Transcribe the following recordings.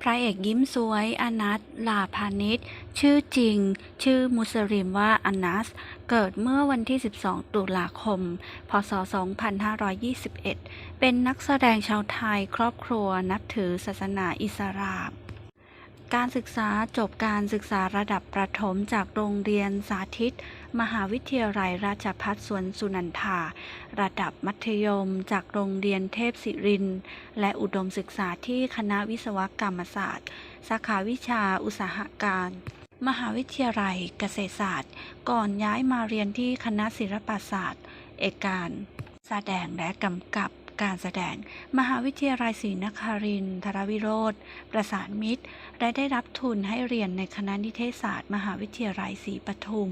พระเอกยิ้มสวยอนัทลาพานิชชื่อจริง ชื่อมุสลิมว่าอนัส เกิดเมื่อวันที่ 12 ตุลาคม พศ 2521 เป็นนักแสดงชาวไทยครอบครัวนับถือศาสนาอิสลาม การศึกษาจบการศึกษาระดับประถมจากโรงเรียนสาธิต มหาวิทยาลัยราชภัฏสวนสุนันทา ระดับมัธยมจากโรงเรียนเทพศิรินทร์และอุดมศึกษาที่คณะวิศวกรรมศาสตร์ สาขาวิชาอุตสาหการ มหาวิทยาลัยเกษตรศาสตร์ ก่อนย้ายมาเรียนที่คณะศิลปศาสตร์ เอกการ แสดงและกำกับ การแสดง มหาวิทยาลัยศรีนครินทรวิโรธประสานมิตร และได้รับทุนให้เรียนในคณะนิเทศศาสตร์ มหาวิทยาลัยศรีปทุม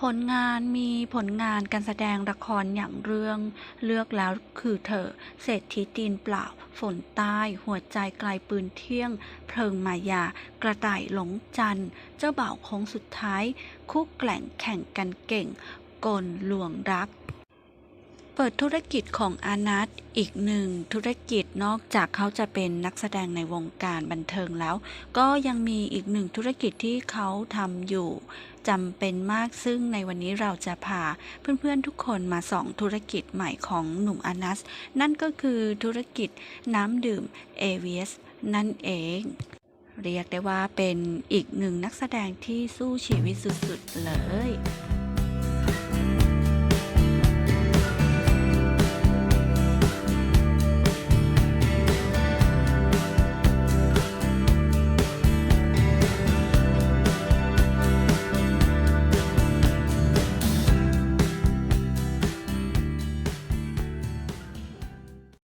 ผลงานมีผลงานการแสดงละครอย่างเรื่อง เลือกแล้วคือเธอ เศรษฐีตีนเปล่า ฝนใต้ หัวใจไกลปืนเที่ยง เพลิงมายา กระต่ายหลงจันทร์เจ้าบ่าวคงสุดท้ายคู่แกล่งแข่งกันเก่ง กลลวงรัก เปิดธุรกิจของอานัทอีกหนึ่งธุรกิจนอกจากเขาจะเป็นนักแสดงในวงการบันเทิงแล้ว ก็ยังมีอีกหนึ่งธุรกิจที่เขาทำอยู่จำเป็นมากซึ่งในวันนี้เราจะพาเพื่อนๆทุกคนมาส่องธุรกิจใหม่ของหนุ่มอนัส นั่นก็คือธุรกิจน้ำดื่มเอเวสนั่นเอง เรียกได้ว่าเป็นอีกหนึ่งนักแสดงที่สู้ชีวิตสุดๆเลย